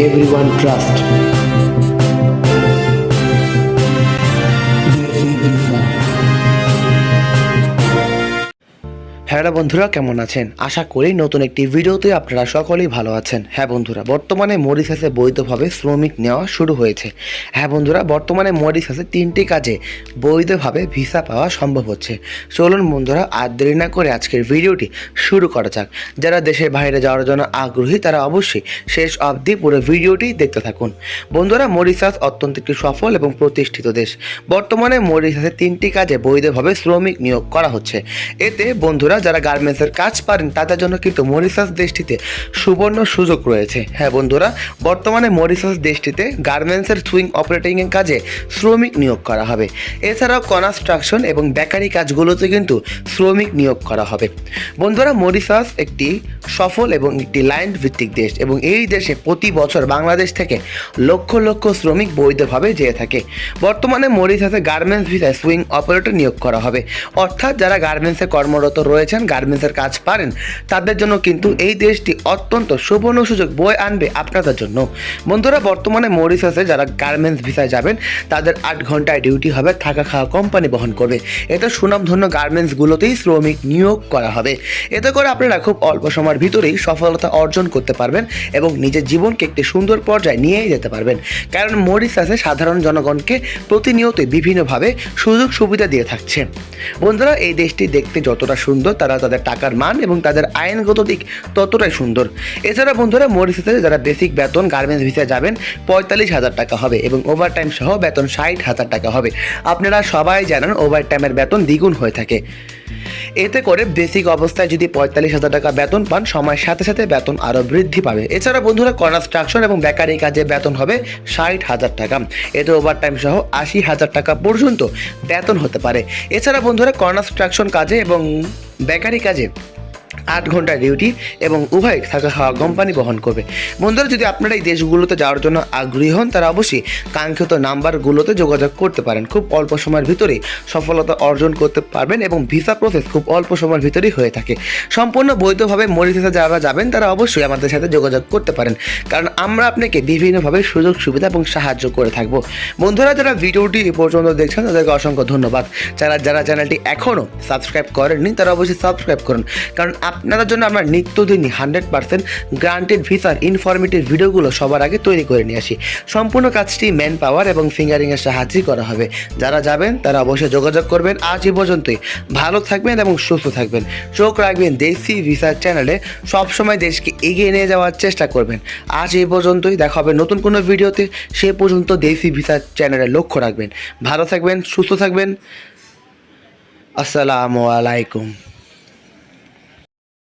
everyone trusts. Hello বন্ধুরা, কেমন আছেন? আশা করি নতুন একটি ভিডিওতে আপনারা সকলেই ভালো আছেন। হ্যাঁ বন্ধুরা, বর্তমানে মরিশাসে বৈধভাবে শ্রমিক নেওয়া শুরু হয়েছে। হ্যাঁ বন্ধুরা, বর্তমানে মরিশাসে তিনটি কাজে বৈধভাবে ভিসা পাওয়া সম্ভব হচ্ছে। চলুন বন্ধুরা, আর দেরি না করে আজকের ভিডিওটি শুরু করা যাক। যারা দেশের বাইরে যাওয়ার জন্য আগ্রহী, তারা অবশ্যই শেষ অবধি পুরো ভিডিওটি দেখতে থাকুন। বন্ধুরা, মরিশাস অত্যন্ত একটি সফল এবং প্রতিষ্ঠিত দেশ। বর্তমানে মরিশাসে তিনটি কাজে বৈধভাবে শ্রমিক নিয়োগ করা হচ্ছে। এতে বন্ধুরা যারা গার্মেন্টসের কাজ পারেন, তাদের জন্য কিন্তু মরিশাস দেশটিতে সুবর্ণ সুযোগ রয়েছে। হ্যাঁ বন্ধুরা, বর্তমানে মরিশাস দেশটিতে গার্মেন্টসের সুইং অপারেটিংয়ের কাজে শ্রমিক নিয়োগ করা হবে। এছাড়াও কনস্ট্রাকশন এবং বেকারি কাজগুলোতে কিন্তু শ্রমিক নিয়োগ করা হবে। বন্ধুরা, মরিশাস একটি সফল এবং একটি লাইন ভিত্তিক দেশ এবং এই দেশে প্রতি বছর বাংলাদেশ থেকে লক্ষ লক্ষ শ্রমিক বৈধভাবে যেয়ে থাকে। বর্তমানে মরিশাসে গার্মেন্টস ভিসায় সুইং অপারেটর নিয়োগ করা হবে। অর্থাৎ যারা গার্মেন্টসে কর্মরত রয়েছেন গার্মেন্টসের কাজ পারেন, তাদের জন্য কিন্তু এই দেশটি অত্যন্ত সুবর্ণ সুযোগ বয়ে আনবে আপনাদের জন্য। বন্ধুরা, বর্তমানে মরিশাসে যারা গার্মেন্টস ভিসায় যাবেন, তাদের আট ঘন্টায় ডিউটি হবে, থাকা খাওয়া কোম্পানি বহন করবে। এতে সুনামধন্য গার্মেন্টসগুলোতেই শ্রমিক নিয়োগ করা হবে। এতে করে আপনারা খুব অল্প সময়ের ভিতরেই সফলতা অর্জন করতে পারবেন এবং নিজের জীবনকে একটি সুন্দর পর্যায়ে নিয়ে যেতে পারবেন। কারণ মরিশাসে সাধারণ জনগণকে প্রতিনিয়তই বিভিন্নভাবে সুযোগ সুবিধা দিয়ে থাকছে। বন্ধুরা, এই দেশটি দেখতে যতটা সুন্দর, তারা তাদের টাকার মান এবং তাদের আইনগত দিক ততটাই সুন্দর। এছাড়া বন্ধুরা মরিসিসে যারা বেসিক বেতন গার্মেন্টস ভিসা যাবেন, পঁয়তাল্লিশ হাজার টাকা হবে এবং ওভারটাইম সহ বেতন ষাট হাজার টাকা হবে। আপনারা সবাই জানেন ওভারটাইমের বেতন দ্বিগুণ হয়ে থাকে। এতে করে বেসিক অবস্থায় যদি পঁয়তাল্লিশ হাজার টাকা বেতন পান, সময়ের সাথে সাথে বেতন আরও বৃদ্ধি পাবে। এছাড়া বন্ধুরা কনস্ট্রাকশন এবং বেকারি কাজে বেতন হবে ষাট হাজার টাকা। এতে ওভারটাইম সহ আশি হাজার টাকা পর্যন্ত বেতন হতে পারে। এছাড়া বন্ধুরা কনস্ট্রাকশন কাজে এবং বেকারি কাজে আট ঘণ্টা ডিউটি এবং উভয় থাকা খাওয়া কোম্পানি বহন করবে। বন্ধুরা, যদি আপনারা এই দেশগুলোতে যাওয়ার জন্য আগ্রহী হন, তারা অবশ্যই কাঙ্ক্ষিত নাম্বারগুলোতে যোগাযোগ করতে পারেন। খুব অল্প সময়ের ভিতরে সফলতা অর্জন করতে পারবেন এবং ভিসা প্রসেস খুব অল্প সময়ের ভিতরেই হয়ে থাকে। সম্পূর্ণ বৈধভাবে মরিশাসে যারা যাবেন, তারা অবশ্যই আমাদের সাথে যোগাযোগ করতে পারেন। কারণ আমরা আপনাকে বিভিন্নভাবে সুযোগ, সুবিধা এবং সাহায্য করে থাকব। বন্ধুরা, যারা ভিডিওটি এ পর্যন্ত দেখছেন, তাদেরকে অসংখ্য ধন্যবাদ। যারা যারা চ্যানেলটি এখনও সাবস্ক্রাইব করেননি, তারা অবশ্যই সাবস্ক্রাইব করুন। কারণ আপনাদের জন্য আমরা নিত্যদিনই হান্ড্রেড পার্সেন্ট গ্রান্টেড ভিসার ইনফরমেটিভ ভিডিওগুলো সবার আগে তৈরি করে নিয়ে আসি। সম্পূর্ণ কাজটি ম্যান পাওয়ার এবং ফিঙ্গারিংয়ের সাহায্যেই করা হবে। যারা যাবেন, তারা অবশ্যই যোগাযোগ করবেন। আজ এই পর্যন্তই। ভালো থাকবেন এবং সুস্থ থাকবেন। চোখ রাখবেন দেশি ভিসার চ্যানেলে সবসময় দেশকে এগিয়ে নিয়ে যাওয়ার চেষ্টা করবেন। আজ এই পর্যন্তই। দেখা হবে নতুন কোনো ভিডিওতে। সে পর্যন্ত দেশি ভিসার চ্যানেলে লক্ষ্য রাখবেন। ভালো থাকবেন, সুস্থ থাকবেন। আসসালামু আলাইকুম।